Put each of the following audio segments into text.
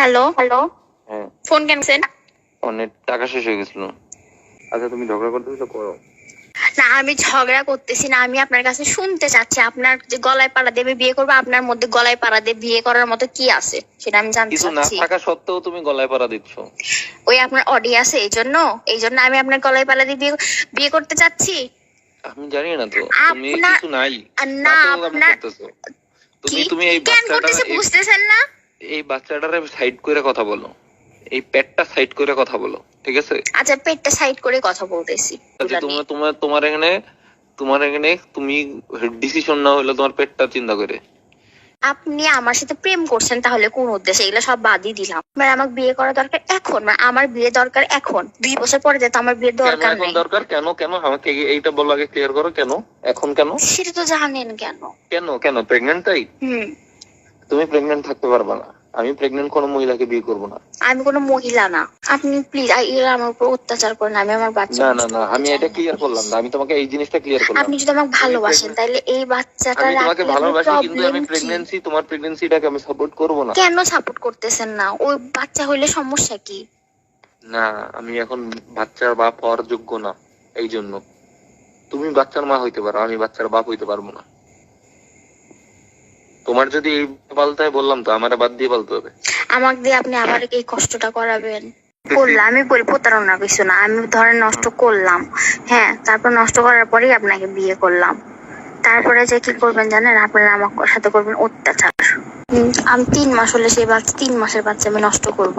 Hello hello হ্যাঁ। Phone cancel অনেক টাকা শেষ হয়ে গেছিল। আচ্ছা তুমি ঝগড়া করতে তো করো। না আমি ঝগড়া করতেছি না আমি আপনার কাছে শুনতে চাচ্ছি। আপনার যে গলায় পাড়া দেবে বিয়ে করব আপনার মধ্যে গলায় পাড়া দিয়ে বিয়ে করার মতো কি আছে? সেটা আমি জানতে কিছু না চাচ্ছি। থাকা সত্ত্বেও তুমি গলায় পাড়া দিচ্ছ। ওই আপনার অডি আছে এই জন্য? এই জন্য আমি আপনার গলায় পাড়া দিয়ে বিয়ে বিয়ে করতে চাচ্ছি? আমি জানি না তো তুমি আপনার- কিছু নাই। না তাতেও আপনার করতেছো? কি তুমি তুমি এই কেন বাচ্চাটা করতেছে বুঝতেছেন না? এই বাচ্চাটারে সাইড করে কথা বলো। এই পেটটা সাইড করে কথা বলো ঠিক আছে? আচ্ছা পেটটা সাইড করে কথা বলতেছি। আচ্ছা, তোমার তোমার তোমার এখানে তোমার এখানে তুমি ডিসিশন না হলে তোমার পেটটা চিন্তা করে। আপনি আমার সাথে প্রেম করছেন তাহলে কোন উদ্দেশ্যে? এগুলো সব বাদই দিলাম। মানে আমার বিয়ে করা দরকার এখন মানে আমার বিয়ে দরকার এখন। দুই বছর পরে যেতে আমার বিয়ে দরকার নেই। দরকার? কেন কেন? আমাকে এইটা বলো আগে ক্লিয়ার করো কেন? এখন কেন? সেটা তো জানেন কেন। কেন কেন? প্রেগনেন্ট তাই? হুম। তুমি প্রেগনেন্ট থাকতে পারবা না। আমি প্রেগনেন্ট কোনো মহিলাকে বিয়ে করব না। আমি কোনো মহিলা না। আপনি প্লিজ এরা আমার উপর অত্যাচার করেন আমি আমার বাচ্চা না না না আমি এটা ক্লিয়ার করলাম না। আমি তোমাকে এই জিনিসটা ক্লিয়ার করলাম। আপনি যদি আমাকে ভালোবাসেন তাহলে এই বাচ্চাটা আমি তোমাকে ভালোবাসি কিন্তু আমি প্রেগনেন্সি তোমার প্রেগনেন্সিটাকে আমি সাপোর্ট করব না। কেন সাপোর্ট করতেছেন না? ওই বাচ্চা হইলে সমস্যা কি? না আমি এখন বাচ্চার বাপ হওয়ার যোগ্য না এই জন্য তুমি বাচ্চার মা হইতে পারো আমি বাচ্চার বাপ হইতে পারব না। তোমার যদি এই পালতে হয় বললাম তো আমার বাদ দিয়ে পালতে হবে। আমাকে দিয়ে আপনি আবার এই কষ্টটা করাবেন। করলাম আমি বলি প্রতারণা কিছু না আমি ধরেন নষ্ট করলাম। হ্যাঁ তারপর নষ্ট করার পরেই আপনাকে বিয়ে করলাম। তারপরে যে কি করবেন জানেন আপনারা আমার সাথে করবেন অত্যাচার। আমি তিন মাস হলে সেই বাচ্চা তিন মাসের বাচ্চা আমি নষ্ট করব।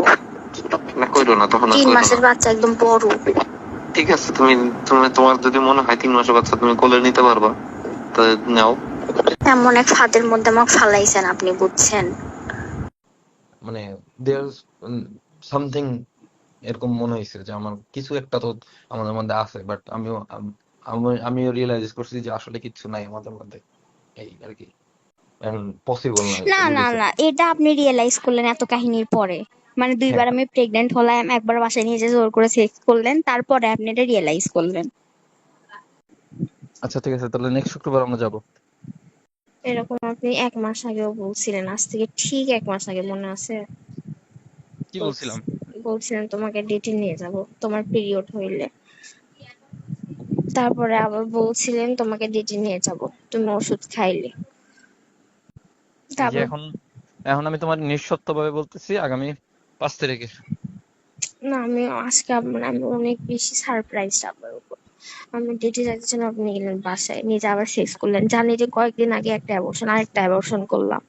না করো না তখন তিন মাসের বাচ্চা একদম বড়। ঠিক আছে তুমি তুমি তোমার যদি মনে হয় তিন মাসের বাচ্চা তুমি কোলে নিতে পারবা তো নাও। এমন এক ফাঁদের মধ্যে আমাকে ফালাইছেন আপনি বুঝছেন? মানে দেয়ার সামথিং এরকম মনে হয়েছে যে আমার কিছু একটা তো আমাদের মধ্যে আছে বাট আমিও আম- আমি- আমিও রিয়েলাইজ করছি যে আসলে কিছু নাই আমাদের মধ্যে। এই আর কি। পসিবল না না না এটা আপনি রিয়েলাইজ করলেন এত কাহিনীর পরে। মানে দুইবার হ্যাঁ। আমি প্রেগনেন্ট হলাম একবার বাসায় নিয়ে যে জোর করে সেক্স করলেন তারপরে আপনি এটা রিয়েলাইজ করলেন। আচ্ছা ঠিক আছে তাহলে নেক্সট শুক্রবার আমরা যাব। এরকম আপনি এক মাস আগেও বলছিলেন আজ থেকে ঠিক এক মাস আগে মনে আছে? কি বলছিলাম? বলছিলেন তোমাকে ডেটে নিয়ে যাব তোমার পিরিয়ড হইলে। তারপরে আবার বলছিলেন তোমাকে ডেটে নিয়ে যাব তুমি ওষুধ খাইলে। তারপর এখন এখন আমি তোমার নিঃসত্ত্বভাবে বলতেছি আগামী পাঁচ তারিখে। না আমি আজকে আপনার আমি অনেক বেশি সারপ্রাইজ আপনার উপর আমি ডেটে যাচ্ছি জন্য আপনি গেলেন বাসায়। নিজে আবার সেক্স করলেন। জানি যে কয়েকদিন আগে একটা অ্যাবর্শন আরেকটা অ্যাবর্শন করলাম।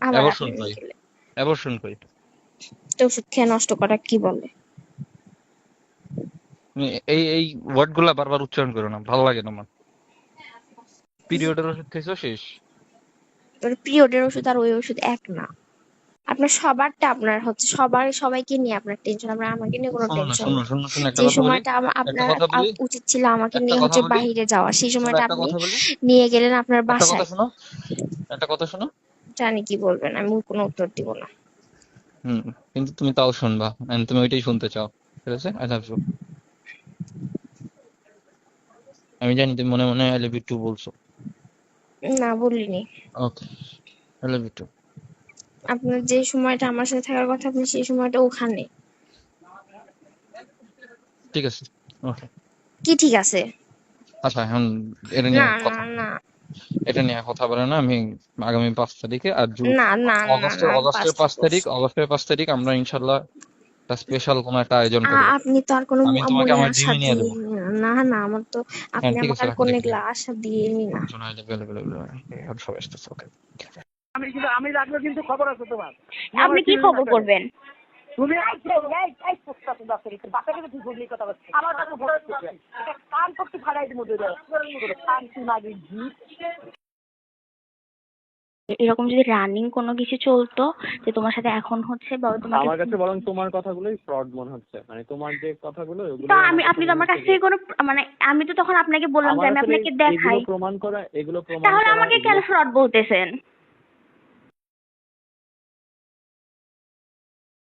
আবার Abortion কই? অ্যাবর্শন কই? তো ওষুধ খেয়ে নষ্ট করা কি বলে? এই এই ওয়ার্ডগুলা বারবার উচ্চারণ করো না ভালো লাগে না আমার। পিরিয়ডের ওষুধ খাইছো শেষ? পিরিয়ডের ওষুধ আর ওই ওষুধ এক না। আপনার সবারটা আপনার হচ্ছে সবার সবাইকে নিয়ে আপনার টেনশন আপনার আমাকে নিয়ে কোনো টেনশন যে সময়টা আপনার উচিত ছিল আমাকে নিয়ে হচ্ছে? বাইরে যাওয়া সেই সময়টা আপনি নিয়ে গেলেন আপনার বাসায়। একটা কথা শোনো। জানি কি বলবেন আমি কোনো উত্তর দিব না। হুম কিন্তু তুমি তাও শুনবা and তুমি ওইটাই শুনতে চাও ঠিক আছে? আই লাভ ইউ আমি জানি তুমি মনে মনে আই লাভ ইউ টু বলছো। না বলিনি। Okay I love you too আপনার যে সময়টা আমার সাথে থাকার কথা আপনি সেই সময়টা ওখানে। ঠিক আছে। ওকে। কি ঠিক আছে? আচ্ছা এখন এটা নিয়ে কথা না এটা নিয়ে কথা বলে না আমি আগামী পাঁচ তারিখে আর না না না অগস্টের অগস্টের পাঁচ তারিখ। অগস্টের পাঁচ তারিখ আমরা ইনশাল্লাহ একটা স্পেশাল কোনো একটা আয়োজন করব। আপনি তো আর কোনো আমি তোমাকে আমার জিমে নিয়ে। না না আমার তো আপনি আমাকে আছে, আর কোনো দেখি। এগুলা আশা দিয়েনি না। শোনো সবাই আসতেছে ওকে আমি কিন্তু আমি রাখলে কিন্তু খবর আছে তোমার। আপনি কি খবর করবেন? তুমি আইছো এই এই পোস্টটা তো দাও কিন্তু বাপে কিন্তু কথা বলছিস আমার কাছে বড় এটা কান করতে ফাড়াই দিমু দুই কান তুই না জি এরকম যদি রানিং কোনো কিছু চলতো যে তোমার সাথে এখন হচ্ছে বা তোমাকে আমার কাছে বরং তোমার কথাগুলোই ফ্রড মনে হচ্ছে। মানে তোমার যে কথাগুলো ওগুলো তো আমি আপনি তো আমার কাছ থেকে কোনো মানে আমি তো তখন আপনাকে বললাম যে আমি আপনাকে দেখাই। প্রমাণ করা এগুলো প্রমাণ তাহলে আমাকে কেন ফ্রড বলতেছেন?